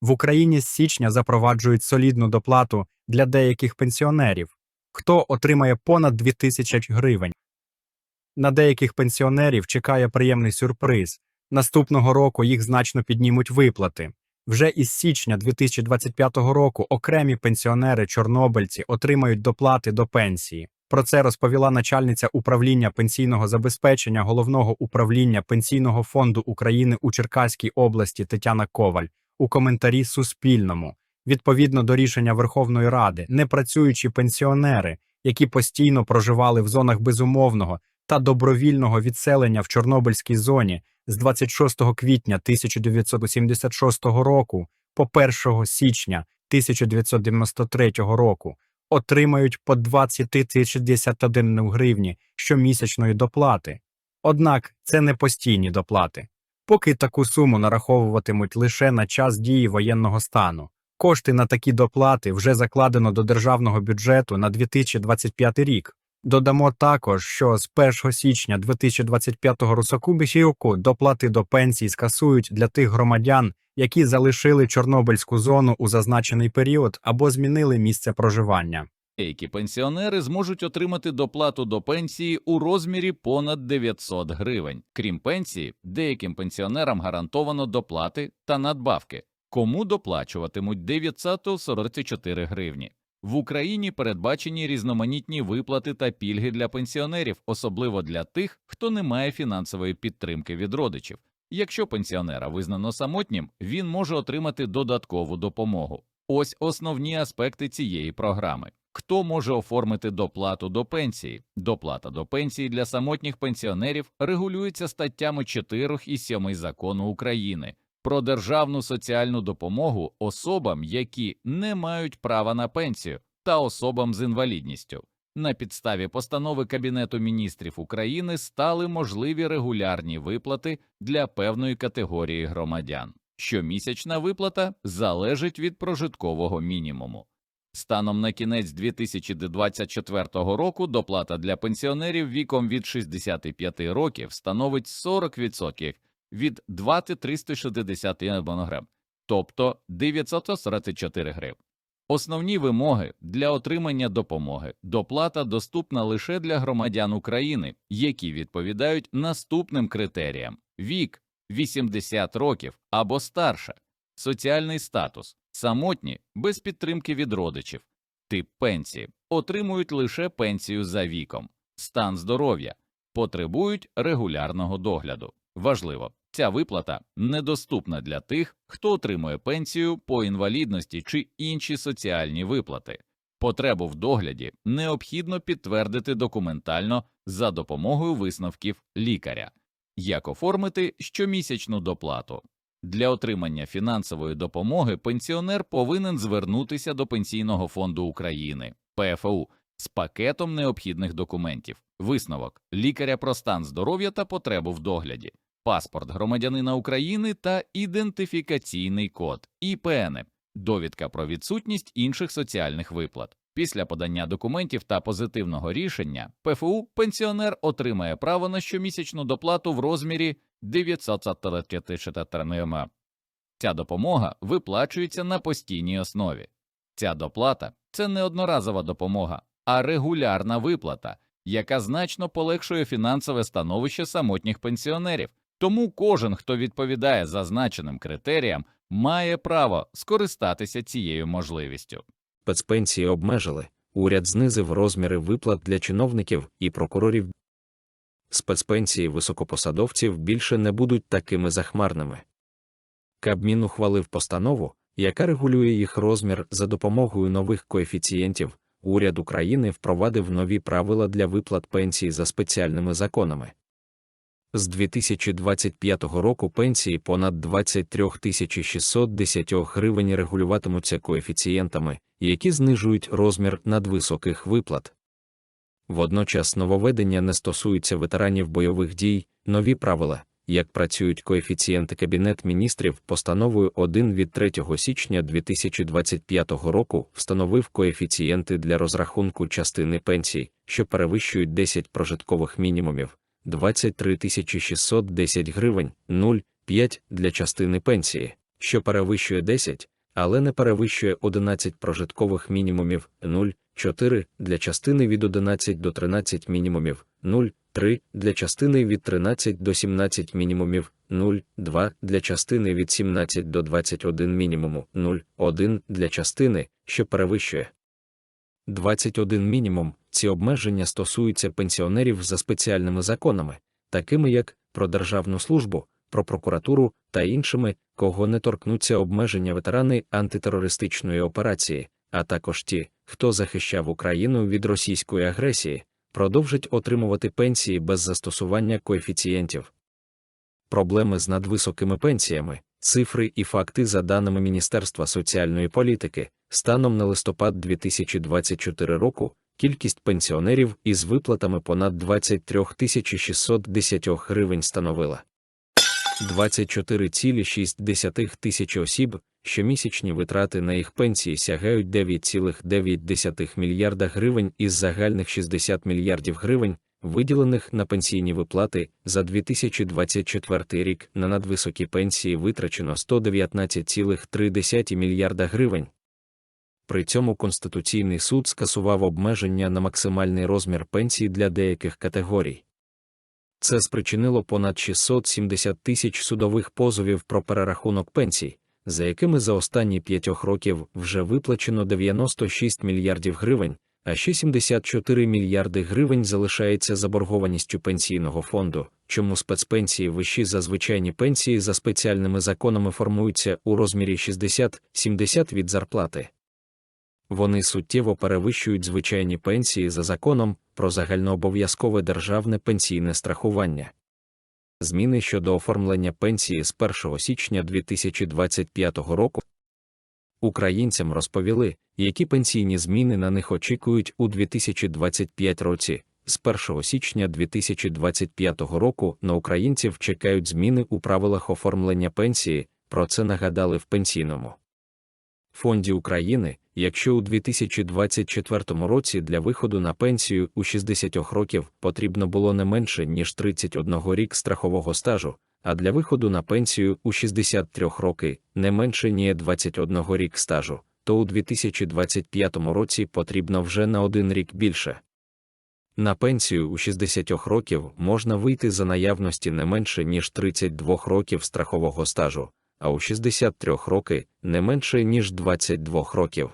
В Україні з січня запроваджують солідну доплату для деяких пенсіонерів, хто отримає понад 2000 гривень. На деяких пенсіонерів чекає приємний сюрприз. Наступного року їх значно піднімуть виплати. Вже із січня 2025 року окремі пенсіонери-чорнобильці отримають доплати до пенсії. Про це розповіла начальниця управління пенсійного забезпечення головного управління Пенсійного фонду України у Черкаській області Тетяна Коваль у коментарі Суспільному. Відповідно до рішення Верховної Ради, непрацюючі пенсіонери, які постійно проживали в зонах безумовного та добровільного відселення в Чорнобильській зоні з 26 квітня 1976 року по 1 січня 1993 року отримають по 20 61 гривні щомісячної доплати. Однак це не постійні доплати. Поки таку суму нараховуватимуть лише на час дії воєнного стану. Кошти на такі доплати вже закладено до державного бюджету на 2025 рік. Додамо також, що з 1 січня 2025 року доплати до пенсій скасують для тих громадян, які залишили Чорнобильську зону у зазначений період або змінили місце проживання. Деякі пенсіонери зможуть отримати доплату до пенсії у розмірі понад 900 гривень. Крім пенсії, деяким пенсіонерам гарантовано доплати та надбавки. Кому доплачуватимуть 944 гривні. В Україні передбачені різноманітні виплати та пільги для пенсіонерів, особливо для тих, хто не має фінансової підтримки від родичів. Якщо пенсіонера визнано самотнім, він може отримати додаткову допомогу. Ось основні аспекти цієї програми. Хто може оформити доплату до пенсії? Доплата до пенсії для самотніх пенсіонерів регулюється статтями 4 і 7 закону України про державну соціальну допомогу особам, які не мають права на пенсію, та особам з інвалідністю. На підставі постанови Кабінету міністрів України стали можливі регулярні виплати для певної категорії громадян. Щомісячна виплата залежить від прожиткового мінімуму. Станом на кінець 2024 року доплата для пенсіонерів віком від 65 років становить 40% від 2361 гривень, тобто 944 гривень. Основні вимоги для отримання допомоги. Доплата доступна лише для громадян України, які відповідають наступним критеріям: вік 80 років або старше, соціальний статус, самотні без підтримки від родичів, тип пенсії, отримують лише пенсію за віком, стан здоров'я, потребують регулярного догляду. Важливо, ця виплата недоступна для тих, хто отримує пенсію по інвалідності чи інші соціальні виплати. Потребу в догляді необхідно підтвердити документально за допомогою висновків лікаря. Як оформити щомісячну доплату? Для отримання фінансової допомоги пенсіонер повинен звернутися до Пенсійного фонду України ПФУ з пакетом необхідних документів, висновок лікаря про стан здоров'я та потребу в догляді, паспорт громадянина України та ідентифікаційний код ІПН, довідка про відсутність інших соціальних виплат. Після подання документів та позитивного рішення ПФУ пенсіонер отримає право на щомісячну доплату в розмірі 944 гривень. Ця допомога виплачується на постійній основі. Ця доплата це не одноразова допомога, а регулярна виплата, яка значно полегшує фінансове становище самотніх пенсіонерів. Тому кожен, хто відповідає зазначеним критеріям, має право скористатися цією можливістю. спецпенсії обмежили, уряд знизив розміри виплат для чиновників і прокурорів. Спецпенсії високопосадовців більше не будуть такими захмарними. Кабмін ухвалив постанову, яка регулює їх розмір за допомогою нових коефіцієнтів. Уряд України впровадив нові правила для виплат пенсій за спеціальними законами. З 2025 року пенсії понад 23 610 гривень регулюватимуться коефіцієнтами, які знижують розмір надвисоких виплат. Водночас нововведення не стосуються ветеранів бойових дій, нові правила, як працюють коефіцієнти Кабінет міністрів постановою 1 від 3 січня 2025 року встановив коефіцієнти для розрахунку частини пенсій, що перевищують 10 прожиткових мінімумів. 23 610 гривень, 0,5 для частини пенсії, що перевищує 10, але не перевищує 11 прожиткових мінімумів 0,4 для частини від 11 до 13 мінімумів 0,3 для частини від 13 до 17 мінімумів 0,2 для частини від 17 до 21 мінімуму 0,1 для частини, що перевищує 21 мінімум. Ці обмеження стосуються пенсіонерів за спеціальними законами, такими як про державну службу, про прокуратуру та іншими, кого не торкнуться обмеження ветерани антитерористичної операції, а також ті, хто захищав Україну від російської агресії, продовжать отримувати пенсії без застосування коефіцієнтів. Проблеми з надвисокими пенсіями, цифри і факти за даними Міністерства соціальної політики, станом на листопад 2024 року, кількість пенсіонерів із виплатами понад 23 610 гривень становила 24,6 тисячі осіб, щомісячні витрати на їх пенсії сягають 9,9 мільярда гривень із загальних 60 мільярдів гривень, виділених на пенсійні виплати за 2024 рік на надвисокі пенсії витрачено 119,3 мільярда гривень. При цьому Конституційний суд скасував обмеження на максимальний розмір пенсій для деяких категорій. Це спричинило понад 670 тисяч судових позовів про перерахунок пенсій, за якими за останні п'ятьох років вже виплачено 96 мільярдів гривень, а ще 74 мільярди гривень залишається заборгованістю пенсійного фонду, чому спецпенсії вищі за звичайні пенсії за спеціальними законами формуються у розмірі 60-70 від зарплати. Вони суттєво перевищують звичайні пенсії за законом про загальнообов'язкове державне пенсійне страхування. Зміни щодо оформлення пенсії з 1 січня 2025 року українцям розповіли, які пенсійні зміни на них очікують у 2025 році. З 1 січня 2025 року на українців чекають зміни у правилах оформлення пенсії, про це нагадали в пенсійному фонді України, якщо у 2024 році для виходу на пенсію у 60 років потрібно було не менше, ніж 31 рік страхового стажу, а для виходу на пенсію у 63 роки не менше, ніж 21 рік стажу, то у 2025 році потрібно вже на один рік більше. На пенсію у 60 років можна вийти за наявності не менше, ніж 32 років страхового стажу, а у 63 роки не менше, ніж 22 років.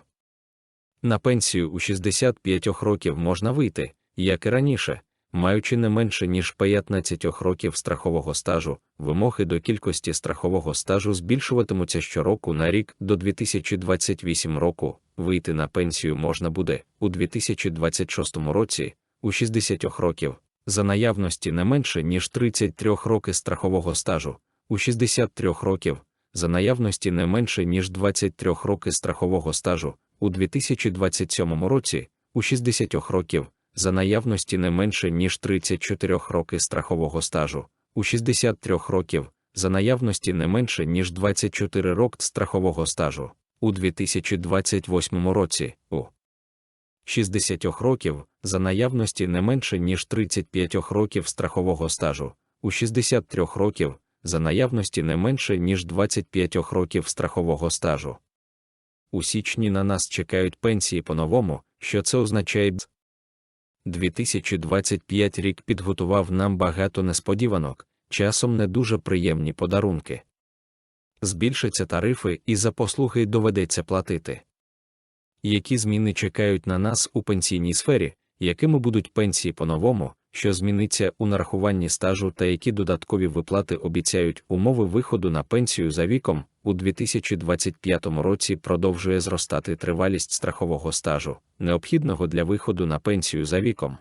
На пенсію у 65 років можна вийти, як і раніше, маючи не менше, ніж 15 років страхового стажу, вимоги до кількості страхового стажу збільшуватимуться щороку на рік до 2028 року, вийти на пенсію можна буде у 2026 році, у 60 років, за наявності не менше, ніж 33 роки страхового стажу, у 63 років, за наявності не менше, ніж 23 роки страхового стажу, у 2027 році, у 60 років, за наявності не менше, ніж 34 роки страхового стажу, у 63 років, за наявності не менше, ніж 24 роки страхового стажу, у 2028 році, у 60 років, за наявності не менше, ніж 35 років страхового стажу, у 63 років, за наявності не менше, ніж 25 років страхового стажу. У січні на нас чекають пенсії по-новому, що це означає 2025 рік підготував нам багато несподіванок, часом не дуже приємні подарунки. Збільшаться тарифи і за послуги доведеться платити. Які зміни чекають на нас у пенсійній сфері, якими будуть пенсії по-новому, що зміниться у нарахуванні стажу та які додаткові виплати обіцяють умови виходу на пенсію за віком, у 2025 році продовжує зростати тривалість страхового стажу, необхідного для виходу на пенсію за віком.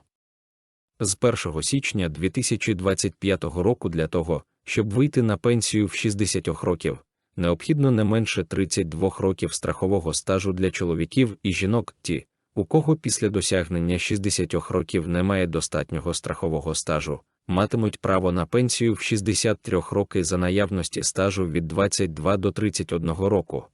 З 1 січня 2025 року для того, щоб вийти на пенсію в 60 років, необхідно не менше 32 років страхового стажу для чоловіків і жінок, ті, у кого після досягнення 60 років немає достатнього страхового стажу, матимуть право на пенсію в 63 роки за наявності стажу від 22 до 31 року.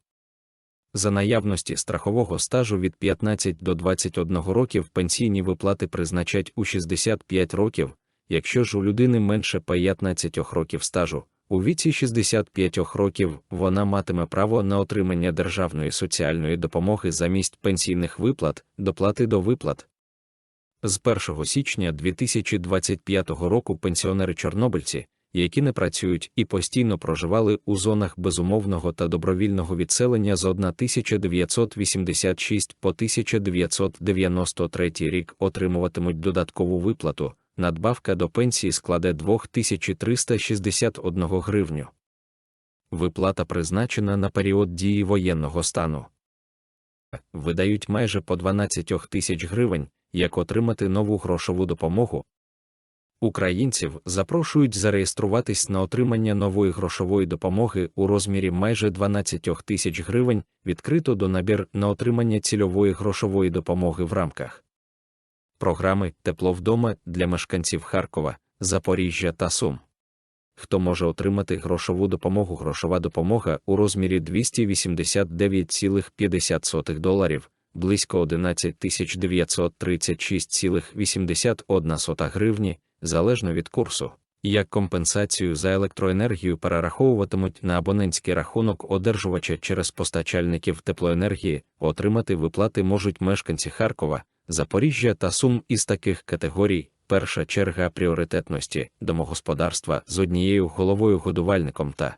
За наявності страхового стажу від 15 до 21 років пенсійні виплати призначать у 65 років, якщо ж у людини менше 15 років стажу, У віці 65 років вона матиме право на отримання державної соціальної допомоги замість пенсійних виплат, доплати до виплат. З 1 січня 2025 року пенсіонери-чорнобильці, які не працюють і постійно проживали у зонах безумовного та добровільного відселення з 1986 по 1993 рік отримуватимуть додаткову виплату, надбавка до пенсії складе 2361 гривню. Виплата призначена на період дії воєнного стану. Видають майже по 12 тисяч гривень, як отримати нову грошову допомогу. Українців запрошують зареєструватись на отримання нової грошової допомоги у розмірі майже 12 тисяч гривень, відкрито до набір на отримання цільової грошової допомоги в рамках програми Тепло вдома для мешканців Харкова, Запоріжжя та Сум. Хто може отримати грошову допомогу? Грошова допомога у розмірі 289,50 доларів, близько 11 936,81 гривні, залежно від курсу. Як компенсацію за електроенергію перераховуватимуть на абонентський рахунок одержувача через постачальників теплоенергії, отримати виплати можуть мешканці Харкова, Запоріжжя та Сум із таких категорій. Перша черга пріоритетності домогосподарства з однією головою годувальником та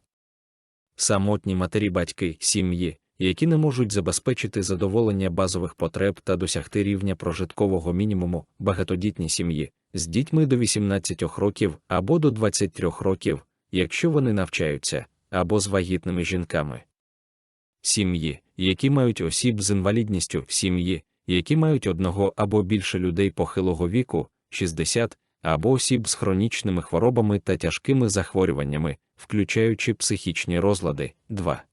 самотні матері батьки сім'ї, які не можуть забезпечити задоволення базових потреб та досягти рівня прожиткового мінімуму, багатодітні сім'ї з дітьми до 18 років або до 23 років, якщо вони навчаються, або з вагітними жінками. Сім'ї, які мають осіб з інвалідністю, сім'ї, які мають одного або більше людей похилого віку, 60, або осіб з хронічними хворобами та тяжкими захворюваннями, включаючи психічні розлади. 2.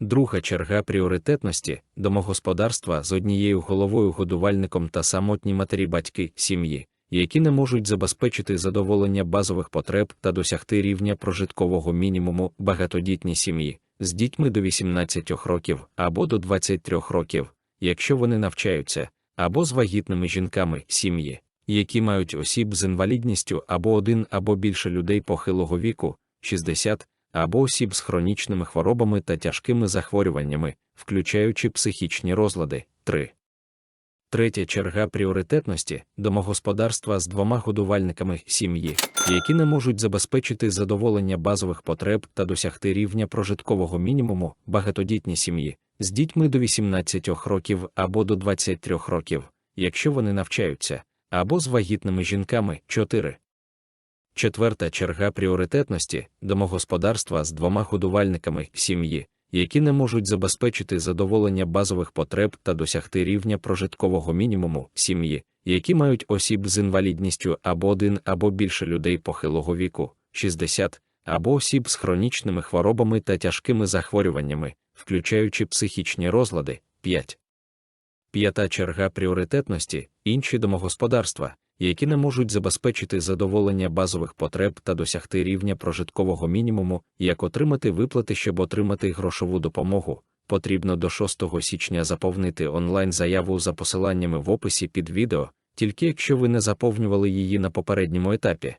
Друга черга пріоритетності домогосподарства з однією головою годувальником та самотні матері батьки сім'ї, які не можуть забезпечити задоволення базових потреб та досягти рівня прожиткового мінімуму багатодітні сім'ї з дітьми до 18 років або до 23 років, якщо вони навчаються, або з вагітними жінками сім'ї, які мають осіб з інвалідністю або один або більше людей похилого віку, 60, або осіб з хронічними хворобами та тяжкими захворюваннями, включаючи психічні розлади. 3. Третя черга пріоритетності домогосподарства з двома годувальниками сім'ї, які не можуть забезпечити задоволення базових потреб та досягти рівня прожиткового мінімуму багатодітні сім'ї з дітьми до 18 років або до 23 років, якщо вони навчаються, або з вагітними жінками 4. Четверта черга пріоритетності домогосподарства з двома годувальниками сім'ї, які не можуть забезпечити задоволення базових потреб та досягти рівня прожиткового мінімуму сім'ї, які мають осіб з інвалідністю або один або більше людей похилого віку, 60, або осіб з хронічними хворобами та тяжкими захворюваннями, включаючи психічні розлади 5. П'ята черга пріоритетності інші домогосподарства, які не можуть забезпечити задоволення базових потреб та досягти рівня прожиткового мінімуму, як отримати виплати, щоб отримати грошову допомогу, потрібно до 6 січня заповнити онлайн-заяву за посиланнями в описі під відео, тільки якщо ви не заповнювали її на попередньому етапі.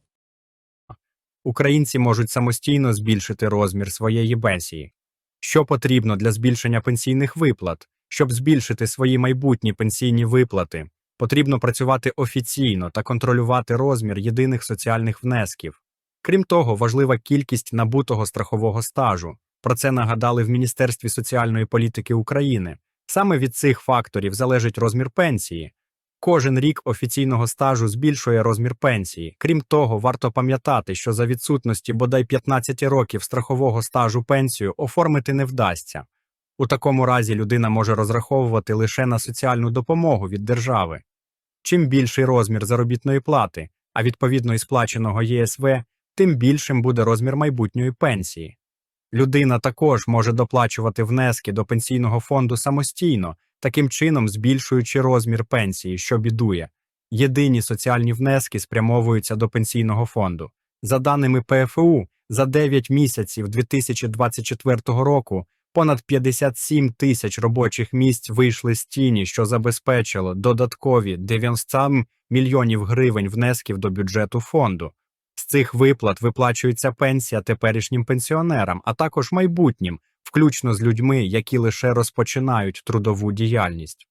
Українці можуть самостійно збільшити розмір своєї пенсії. Що потрібно для збільшення пенсійних виплат? Щоб збільшити свої майбутні пенсійні виплати, потрібно працювати офіційно та контролювати розмір єдиних соціальних внесків. Крім того, важлива кількість набутого страхового стажу. Про це нагадали в Міністерстві соціальної політики України. Саме від цих факторів залежить розмір пенсії. Кожен рік офіційного стажу збільшує розмір пенсії. Крім того, варто пам'ятати, що за відсутності бодай 15 років страхового стажу пенсію оформити не вдасться. У такому разі людина може розраховувати лише на соціальну допомогу від держави. Чим більший розмір заробітної плати, а відповідно і сплаченого ЄСВ, тим більшим буде розмір майбутньої пенсії. Людина також може доплачувати внески до пенсійного фонду самостійно, таким чином збільшуючи розмір пенсії, що бідує. Єдині соціальні внески спрямовуються до пенсійного фонду. За даними ПФУ, за 9 місяців 2024 року понад 57 тисяч робочих місць вийшли з тіні, що забезпечило додаткові 90 мільйонів гривень внесків до бюджету фонду. З цих виплат виплачується пенсія теперішнім пенсіонерам, а також майбутнім, включно з людьми, які лише розпочинають трудову діяльність.